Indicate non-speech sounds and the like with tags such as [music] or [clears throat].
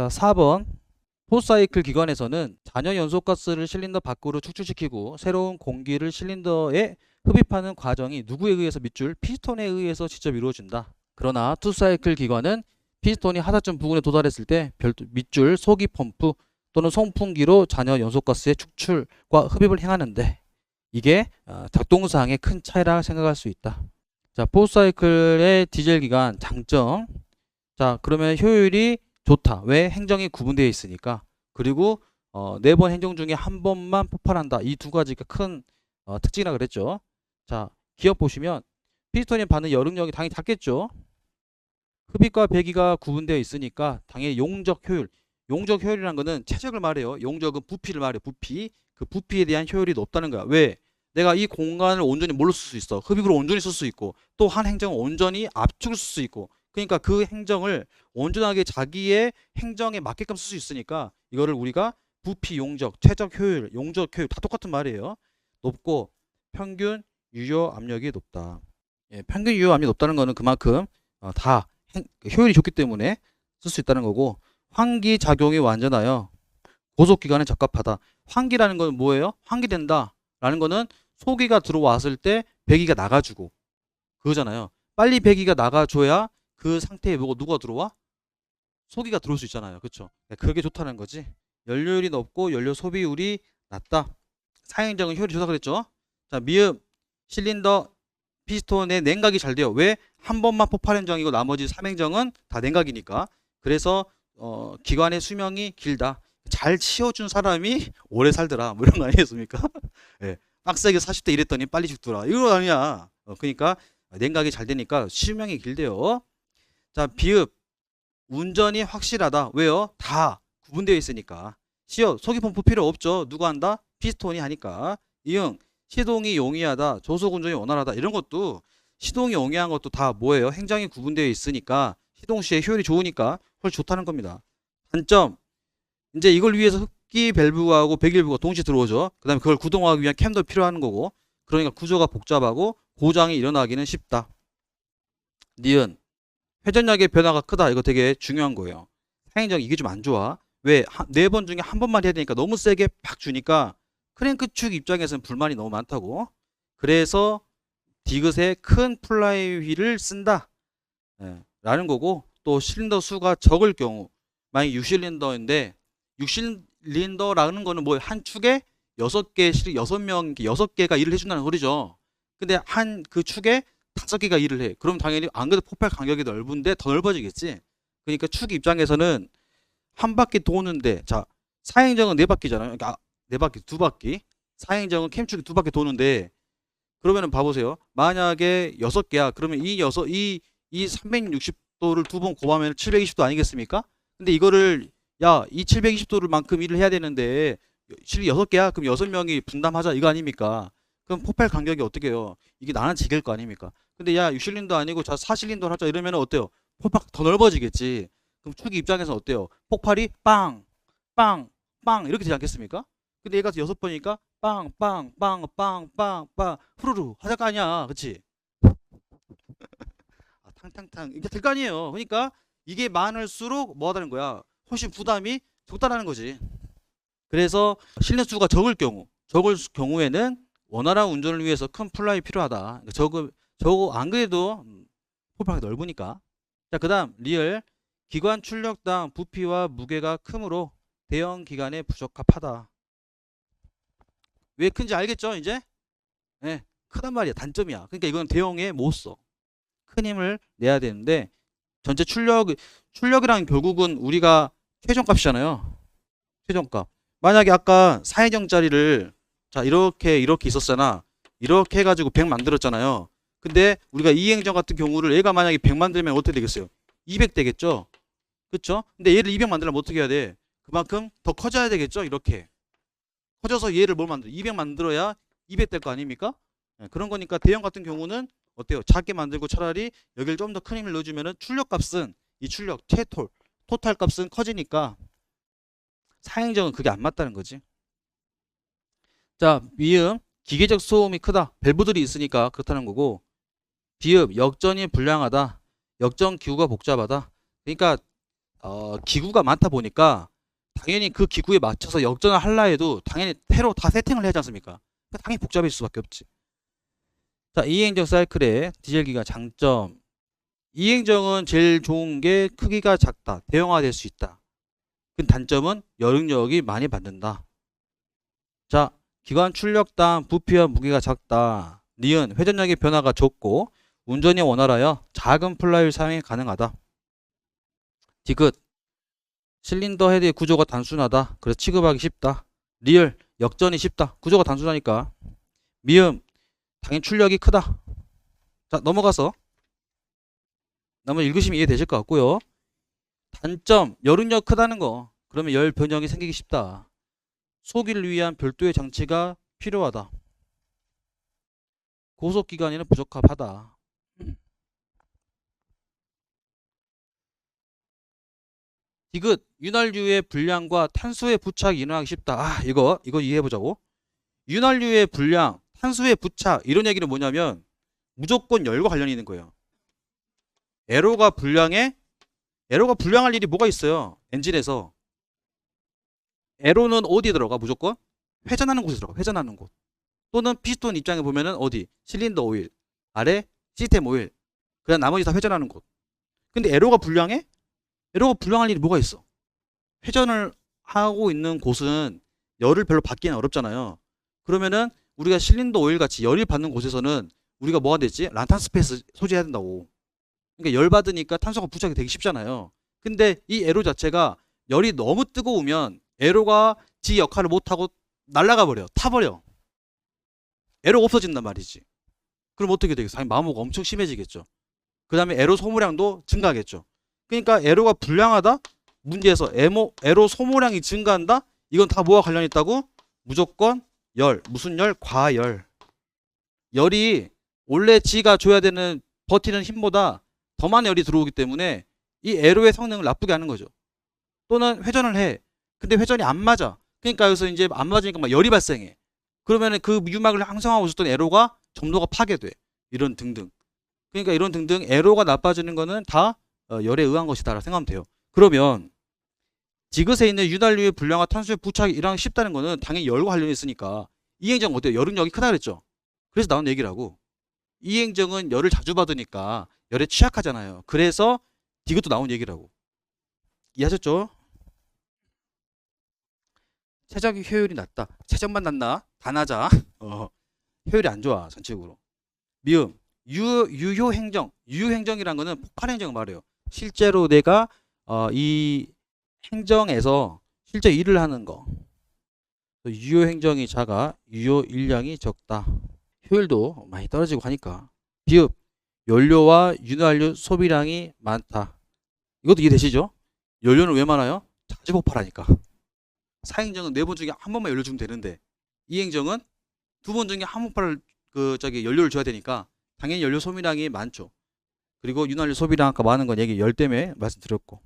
자, 4번. 포사이클 기관에서는 잔여 연소가스를 실린더 밖으로 축출시키고 새로운 공기를 실린더에 흡입하는 과정이 누구에 의해서 밑줄 피스톤에 의해서 직접 이루어진다. 그러나 투사이클 기관은 피스톤이 하단점 부근에 도달했을 때 별도 밑줄 소기 펌프 또는 송풍기로 잔여 연소가스의 축출과 흡입을 행하는데 이게 어, 작동사항의 큰 차이라 생각할 수 있다. 자, 포사이클의 디젤 기관 장점. 자, 그러면 효율이 좋다. 왜? 행정이 구분되어 있으니까. 그리고 어, 네 번 행정 중에 한 번만 폭발한다. 이 두 가지가 큰 어, 특징이라 그랬죠. 자, 기억 보시면 피스톤이 받는 여력력이 당연히 작겠죠. 흡입과 배기가 구분되어 있으니까 당연히 용적 효율. 용적 효율이라는 거는 최적을 말해요. 용적은 부피를 말해요. 부피. 그 부피에 대한 효율이 높다는 거야. 왜? 내가 이 공간을 온전히 뭘로 쓸 수 있어? 흡입으로 온전히 쓸 수 있고 또 한 행정을 온전히 압축을 쓸 수 있고 그러니까 그 행정을 온전하게 자기의 행정에 맞게끔 쓸 수 있으니까 이거를 우리가 부피 용적, 최적 효율, 용적 효율 다 똑같은 말이에요. 높고 평균 유효 압력이 높다. 예, 평균 유효 압력이 높다는 거는 그만큼 어, 다 행- 효율이 좋기 때문에 쓸 수 있다는 거고 환기 작용이 완전하여 고속 기간에 적합하다. 환기라는 건 뭐예요? 환기된다. 라는 거는 소기가 들어왔을 때 배기가 나가주고 그거잖아요. 빨리 배기가 나가줘야 그 상태에 뭐가 누가 들어와? 소기가 들어올 수 있잖아요. 그렇죠? 그게 좋다는 거지. 연료율이 높고 연료 소비율이 낮다. 사행정은 효율이 좋다 그랬죠? 자, 미음 실린더 피스톤의 냉각이 잘 돼요. 왜? 한 번만 폭발 행정이고 나머지 삼행정은 다 냉각이니까. 그래서 어, 기관의 수명이 길다. 잘 치워준 사람이 오래 살더라. 뭐 이런 거 아니겠습니까? [laughs] 예. 빡세게 40대 이랬더니 빨리 죽더라. 이거 아니야. 어, 그러니까 냉각이 잘 되니까 수명이 길대요. 자, 비읍. 운전이 확실하다. 왜요? 다 구분되어 있으니까. 시어, 소기 펌프 필요 없죠. 누가 한다? 피스톤이 하니까. 이응. 시동이 용이하다. 조속 운전이 원활하다. 이런 것도 시동이 용이한 것도 다 뭐예요? 행정이 구분되어 있으니까 시동 시에 효율이 좋으니까 훨씬 좋다는 겁니다. 단점. 이제 이걸 위해서 흡기 밸브하고 배기밸브가 동시에 들어오죠. 그 다음에 그걸 구동하기 위한 캠도 필요한 거고. 그러니까 구조가 복잡하고 고장이 일어나기는 쉽다. 니은 회전력의 변화가 크다. 이거 되게 중요한 거예요. 사행정 이게 좀 안 좋아. 왜? 네 번 중에 한 번만 해야 되니까 너무 세게 팍 주니까 크랭크 축 입장에서는 불만이 너무 많다고. 그래서 디귿에 큰 플라이 휠을 쓴다. 예, 라는 거고 또 실린더 수가 적을 경우 만약 6실린더인데 6실린더라는 거는 뭐 한 축에 6개 실 6명 6개가 일을 해준다는 소리죠. 근데 한 그 축에 다섯 개가 일을 해. 그럼 당연히 안 그래도 폭발 간격이 넓은데 더 넓어지겠지. 그러니까 축 입장에서는 한 바퀴 도는데 자 사행정은 네 바퀴잖아요. 그러니까 네 바퀴 두 바퀴. 사행정은 캠축이 두 바퀴 도는데 그러면은 봐보세요. 만약에 여섯 개야. 그러면 이 여섯 이 이 360도를 두 번 곱하면 720도 아니겠습니까? 근데 이거를 야 이 720도를 만큼 일을 해야 되는데 실 여섯 개야. 그럼 여섯 명이 분담하자 이거 아닙니까? 그럼 폭발 간격이 어떻게 해요? 이게 나는 지길 거 아닙니까? 근데 야 6실린더 아니고 자 4실린더 하자 이러면 어때요? 폭발 더 넓어지겠지. 그럼 축이 입장에서 어때요? 폭발이 빵, 빵, 빵 이렇게 되지 않겠습니까? 근데 얘가 여섯 번이니까 빵, 빵, 빵, 빵, 빵, 빵, 후루루 하자 거 아니야, 그렇지? [laughs] 아, 탕탕탕 이게 될 거 아니에요. 그러니까 이게 많을수록 뭐하다는 거야? 훨씬 부담이 적다라는 거지. 그래서 실내 수가 적을 경우, 적을 수- 경우에는 원활한 운전을 위해서 큰 플라이 필요하다. 저거 저거 안 그래도 음, 폭발이 넓으니까. 자, 그다음 리얼 기관 출력당 부피와 무게가 크므로 대형 기관에 부적합하다. 왜 큰지 알겠죠, 이제? 네, 크단 말이야. 단점이야. 그러니까 이건 대형에 못 써. 큰 힘을 내야 되는데 전체 출력 출력이란 결국은 우리가 최종값이잖아요. 최종값. 만약에 아까 4행정짜리를 자, 이렇게 이렇게 있었잖아. 이렇게 해 가지고 100 만들었잖아요. 근데 우리가 이 행정 같은 경우를 얘가 만약에 100 만들면 어떻게 되겠어요? 200 되겠죠? 그쵸? 근데 얘를 200 만들려면 어떻게 해야 돼? 그만큼 더 커져야 되겠죠? 이렇게. 커져서 얘를 뭘 만들어? 200 만들어야 200 될 거 아닙니까? 예, 그런 거니까 대형 같은 경우는 어때요? 작게 만들고 차라리 여기를 좀 더 큰 힘을 넣어주면은 출력 값은 이 출력, 최톨, 토탈 값은 커지니까 사행정은 그게 안 맞다는 거지. 자, 미음 기계적 소음이 크다. 밸브들이 있으니까 그렇다는 거고 비읍 역전이 불량하다. 역전 기구가 복잡하다. 그러니까 어, 기구가 많다 보니까 당연히 그 기구에 맞춰서 역전을 할라 해도 당연히 새로 다 세팅을 해야 하지 않습니까? 그러니까 당연히 복잡해질 수밖에 없지. 자, 이행정 사이클의 디젤 기가 장점. 이행정은 제일 좋은 게 크기가 작다. 대형화될 수 있다. 그 단점은 여력력이 많이 받는다. 자, 기관 출력당 부피와 무게가 작다. 니은 회전력의 변화가 적고 운전이 원활하여 작은 플라이를 사용이 가능하다. 디귿 실린더 헤드의 구조가 단순하다. 그래서 취급하기 쉽다. 리얼 역전이 쉽다. 구조가 단순하니까. 미음 당연히 출력이 크다. 자 넘어가서 나머지 읽으시면 이해되실 것 같고요. 단점 열응력 크다는 거. 그러면 열 변형이 생기기 쉽다. 소기를 위한 별도의 장치가 필요하다. 고속 기관에는 부적합하다. [clears throat] 디귿 윤활유의 분량과 탄수의 부착이 일어나기 쉽다. 아 이거 이거 이해해 보자고. 윤활유의 분량, 탄수의 부착 이런 얘기는 뭐냐면 무조건 열과 관련이 있는 거예요. 에로가 분량에 에로가 분량할 일이 뭐가 있어요? 엔진에서 에로는 어디에 들어가? 무조건 회전하는 곳에 들어가. 회전하는 곳. 또는 피스톤 입장에 보면은 어디? 실린더 오일. 아래 시스템 오일. 그냥 나머지 다 회전하는 곳. 근데 에로가 불량해? 에로가 불량할 일이 뭐가 있어? 회전을 하고 있는 곳은 열을 별로 받기는 어렵잖아요. 그러면은 우리가 실린더 오일 같이 열이 받는 곳에서는 우리가 뭐가 되지? 란탄 스페이스 소지해야 된다고. 그러니까 열 받으니까 탄소가 부착이 되기 쉽잖아요. 근데 이 에로 자체가 열이 너무 뜨거우면 에로가 지 역할을 못하고 날아가 버려. 타버려. 에로가 없어진단 말이지. 그럼 어떻게 되겠어? 당연히 마모가 엄청 심해지겠죠. 그 다음에 에로 소모량도 증가하겠죠. 그러니까 에로가 불량하다? 문제에서 에모, 에로 소모량이 증가한다? 이건 다 뭐와 관련 있다고? 무조건 열. 무슨 열? 과열. 열이 원래 지가 줘야 되는 버티는 힘보다 더 많은 열이 들어오기 때문에 이 에로의 성능을 나쁘게 하는 거죠. 또는 회전을 해 근데 회전이 안 맞아. 그러니까 여기서 이제 안 맞으니까 막 열이 발생해. 그러면은 그 유막을 항상하고 있었던 에로가 점도가 파괴돼. 이런 등등. 그러니까 이런 등등 에로가 나빠지는 거는 다 어, 열에 의한 것이다라고 생각하면 돼요. 그러면 지그세 있는 윤활유의 분량과 탄수의 부착이 일어나기 쉽다는 거는 당연히 열과 관련이 있으니까 이행정 어때요? 열응력이 크다 그랬죠? 그래서 나온 얘기라고 이행정은 열을 자주 받으니까 열에 취약하잖아요. 그래서 이것도 나온 얘기라고. 이해하셨죠? 최적의 효율이 낮다. 최적만 낮나? 다 낮아. [laughs] 어, 효율이 안 좋아 전체적으로. 미음 유 유효 행정 유효 행정이란 거는 폭발 행정을 말해요. 실제로 내가 어, 이 행정에서 실제 일을 하는 거. 유효 행정이 작아 유효 일량이 적다. 효율도 많이 떨어지고 하니까. 비읍 연료와 윤활유 소비량이 많다. 이것도 이해되시죠? 연료는 왜 많아요? 자주 폭발하니까. 사행정은 네 번 중에 한 번만 연료 주면 되는데 이행정은 두 번 중에 한 번을 그 저기 연료를 줘야 되니까 당연히 연료 소비량이 많죠. 그리고 윤활유 소비량 아까 많은 건 얘기 열 때문에 말씀드렸고